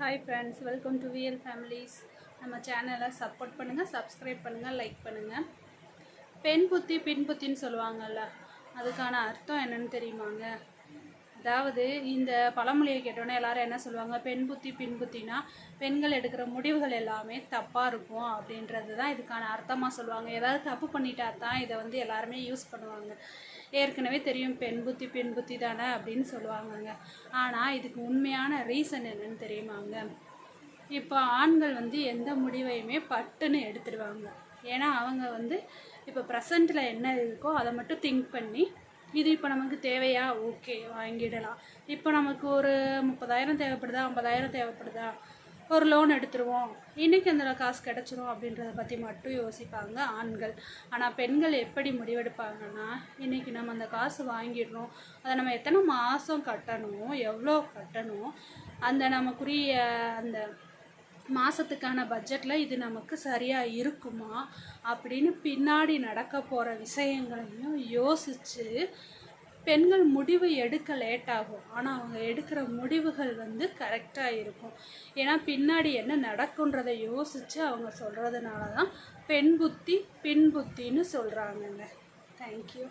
Hi friends welcome to VL families நம்ம சேனலை support பண்ணுங்கள் சப்ஸ்கிரைப் பண்ணுங்கள் லைக் பண்ணுங்கள் பெண் புத்தி பின் புத்தின்னு சொல்லுவாங்கல்ல அதுக்கான அர்த்தம் என்னன்னு தெரியுமாங்க? அதாவது இந்த பழமொழியை கேட்டோன்னே எல்லாரும் என்ன சொல்லுவாங்க? பெண் புத்தி பின் புத்தினா? பெண்கள் எடுக்கிற முடிவுகள் எல்லாமே தப்பாக இருக்கும் அப்படின்றது தான் இதுக்கான அர்த்தமாக சொல்லுவாங்க. ஏதாவது தப்பு பண்ணிட்டா தான் இதை வந்து எல்லாருமே யூஸ் பண்ணுவாங்க. ஏற்கனவே தெரியும் பெண் புத்தி பெண் புத்தி தானே? அப்படின்னு சொல்லுவாங்கங்க. ஆனால் இதுக்கு உண்மையான ரீசன் என்னன்னு தெரியுமாங்க? இப்போ ஆண்கள் வந்து எந்த முடிவையுமே பட்டுன்னு எடுத்துடுவாங்க ஏன்னா அவங்க வந்து இப்போ ப்ரெசண்ட்டில் என்ன இருக்கோ அதை மட்டும் திங்க் பண்ணி இது இப்போ நமக்கு தேவையா? ஓகே வாங்கிடலாம். இப்போ நமக்கு ஒரு முப்பதாயிரம் தேவைப்படுதா? ஐம்பதாயிரம் தேவைப்படுதா? ஒரு லோன் எடுத்துருவோம். இன்றைக்கி அந்த காசு கிடச்சிரும் அப்படின்றத பற்றி மட்டும் யோசிப்பாங்க ஆண்கள். ஆனால் பெண்கள் எப்படி முடிவெடுப்பாங்கன்னா இன்றைக்கி நம்ம அந்த காசு வாங்கிடுறோம் அதை நம்ம எத்தனை மாதம் கட்டணும்? எவ்வளோ கட்டணும்? அந்த நமக்குரிய அந்த மாதத்துக்கான பட்ஜெட்டில் இது நமக்கு சரியாக இருக்குமா அப்படின்னு பின்னாடி நடக்க போகிற விஷயங்களையும் யோசித்து பெண்கள் முடிவு எடுக்க லேட் ஆகும். ஆனால் அவங்க எடுக்கிற முடிவுகள் வந்து கரெக்டாக இருக்கும். ஏன்னா பின்னாடி என்ன நடக்குன்றதை யோசித்து அவங்க சொல்கிறதுனால தான் பெண் புத்தி பின் புத்தின்னு சொல்கிறாங்கங்க தேங்க்யூ